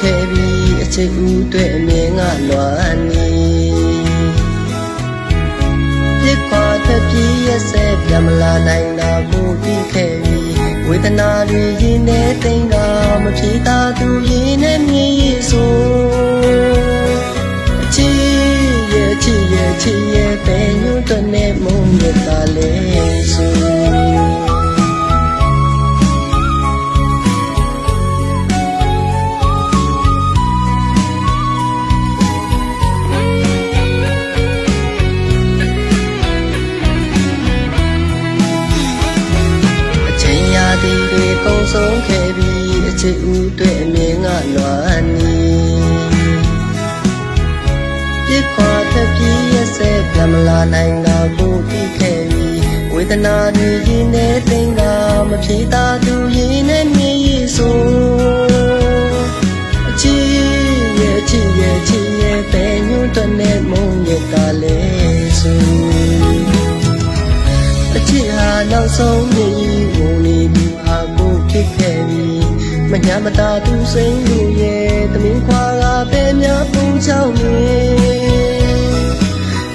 ခဲ့ပြီးအချိန်ဦးတွေ့အမြင်ကလွမ်းနေပြစ်ခွာထွက်ပြေးရစဲပြမလာနိုင်တာကိုပြီးခဲ့ပြီးဝေဒနာတွေရင်ထဲတိမ်ကမဖြေသာသူရင်နဲ့မြည်ရဆိုအချီရဲ့ချီရဲ့ချီရဲ့ပဲညွတ်တဲ့မုံရတာလေ ကုန်ဆုံးခဲ့ပြီးအချိန်ဦးတွေ့အမြင်ကလွမ်းနေပြစ်ခွာထွက်ပြေးရစဲပြမလာနိုင်တာကိုသိခဲ့ပြီးဝေဒနာတွေရင်ထဲတိမ်ကမဖြေသာသူရင်နဲ့မြည်ရဆိုအချီရဲ့ချီရဲ့ချီရဲ့ပဲညွတ်တဲ့မုံရတာလေဆိုအချစ်ဟာနောက်ဆုံးနေ မညာမတာသူစိမ့်လူရဲ့တမင်ခွာကပဲများပုံချောင်းနေ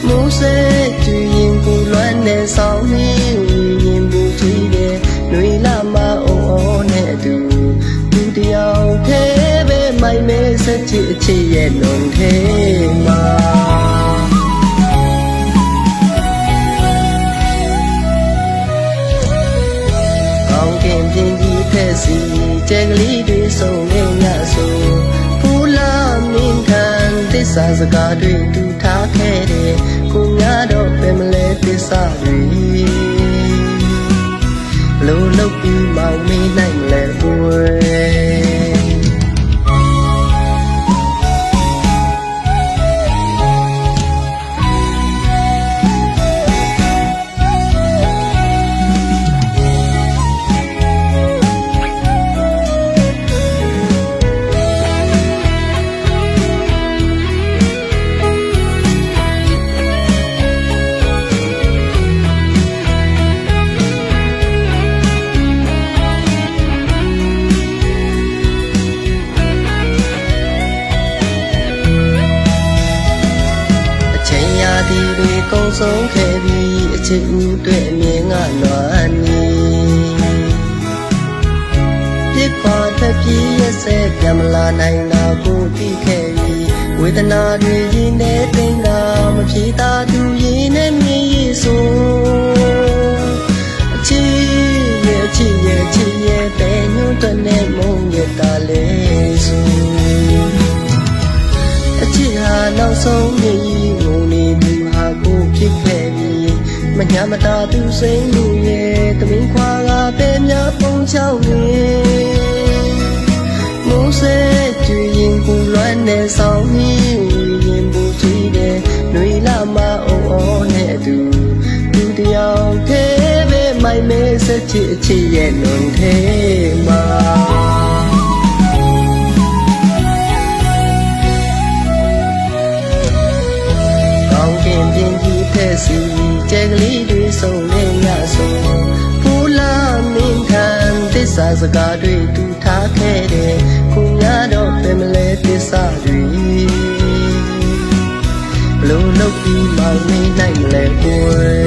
မိုးစေကြည်ရင်ကိုလွမ်းနေဆောင်နေရင်ဘူးကြည့်တယ်နှွေလာမအောင်အောင်နဲ့အတူသူတယောက်သေးပဲမိုင်မဲဆက်ချစ်အချစ်ရဲ့လုံထဲမှာကောင်းကင်ပြင်ကြီးဖက်စီကျဲကလေးတွေ သစ္စာစကားတွေတူထားခဲ့တယ်ကိုများတော့ပဲမလဲသစ္စာတွေဘလို့လု ကုန်ဆုံးခဲ့ပြီးအချိန်ဦးတွေ့အမြင်ကလွမ်းနေပြစ်ခွာထွက်ပြေးရစဲပြမလာနိုင်တာကိုသိခဲ့ပြီးဝေဒနာတွေရင်ထဲတိမ်တာမဖြေသာသူရင်နဲ့မြည်ရဆိုအချီရဲ့အချီရဲ့အချီရဲ့ပဲညွတ်တဲ့မုံရတာလေဆိုအချစ်ဟာနောက်ဆုံးနေငုံနေပြီဟာကို ဖြစ်ခဲ့ပြီမညာမတာသူစိမ့်လူရဲ့တမင်ခွာကပဲများပုံချောင်းနေမိုးစေကြည်ရင်ကိုလွမ်းနေဆောင်နေရင်ဘူးကြည့်တယ်နှွေလာမအောင်အောင်နဲ့အတူသူတယောက်သေးပဲမိုင်မဲဆက်ချစ်အချစ်ရဲ့လွန်ထဲ င်ကင်ပြင်းကြီးဖက်စီကြဲကလေးတွေစုံနေရဆိုဖူလာမင်းခံသစ္စာစကားတွေတူထားခဲ့တယ်ကိုများတော့ပင်မလဲသစ္စာတွေဘလို့လုပ်ပြီးမောင်နေနိုင်မလဲကိုယ်